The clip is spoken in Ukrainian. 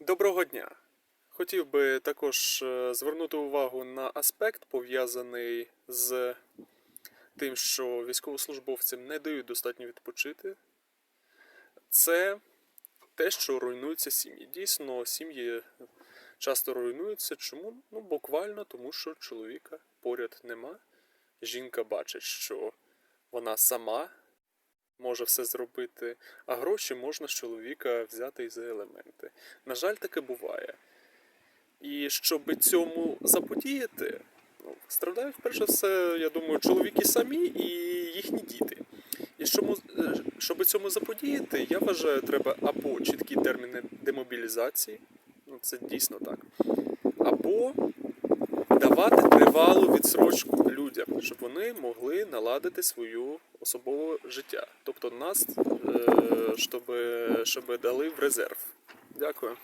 Доброго дня! Хотів би також е, звернути увагу на аспект, пов'язаний з тим, що військовослужбовцям не дають достатньо відпочити. Це те, що руйнуються сім'ї. Дійсно, сім'ї часто руйнуються. Чому? Ну, буквально тому, що чоловіка поряд нема. Жінка бачить, що вона сама може все зробити, а гроші можна з чоловіка взяти і за елементи. На жаль, таке буває. І щоб цьому заподіяти, ну, страдають перш за все, я думаю, чоловіки самі і їхні діти. І щоб, е, щоб цьому заподіяти, я вважаю, треба або чіткі терміни демобілізації, ну це дійсно так, або давати тривалу відсрочку людям, щоб вони могли наладити свою особове життя. Тобто нас, е, щоб, щоб дали в резерв. Дякую.